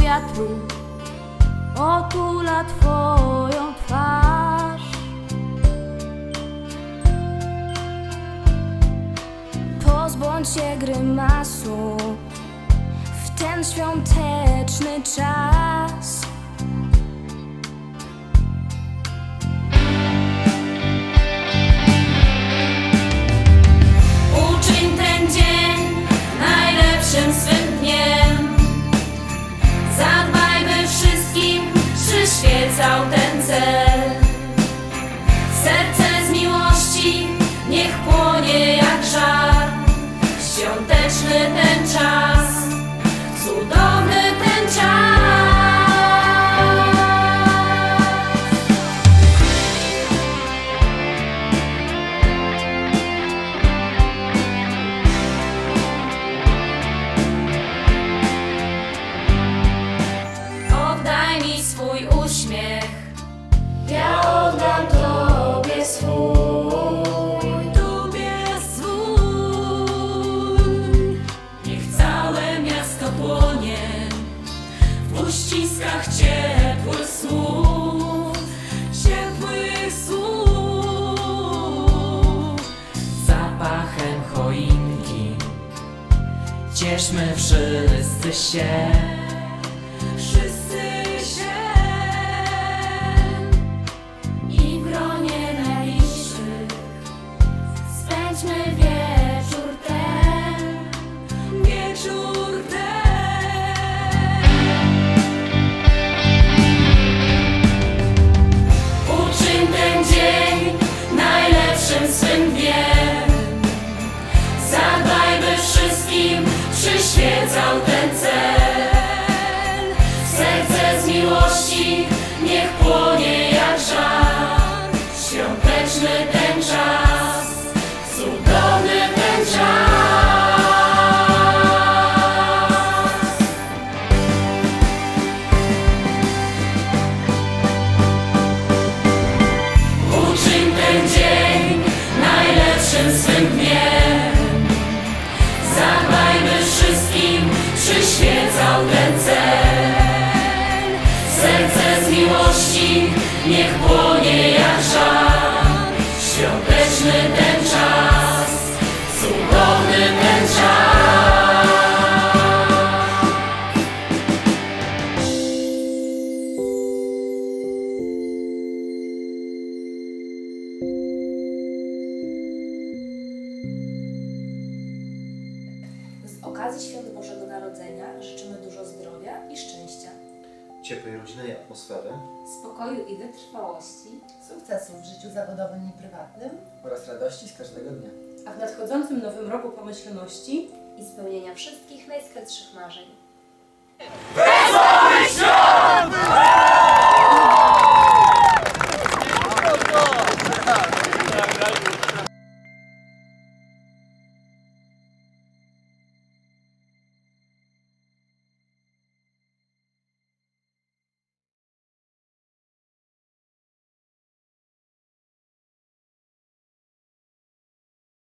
wiatru otula twoją twarz. Pozbądź się grymasu w ten świąteczny czas. Ciepłych słów. Ciepłych słów. zapachem choinki. Cieszmy wszyscy się, Wszyscy się i w gronie najbliższych spędźmy wszystkim przyświecał ten cel. Serce z miłości niech płonie jak żar. Świąteczny ten czas, cudowny ten czas. Uczyń ten dzień najlepszym swym dniem. Niech płonie jak żar. Świąteczny ten czas, cudowny ten czas. Z okazji Świąt Bożego Narodzenia życzymy ciepłej rodzinnej atmosfery, spokoju i wytrwałości, sukcesów w życiu zawodowym i prywatnym oraz radości z każdego dnia. a w nadchodzącym nowym roku pomyślności i spełnienia wszystkich najskrytszych marzeń.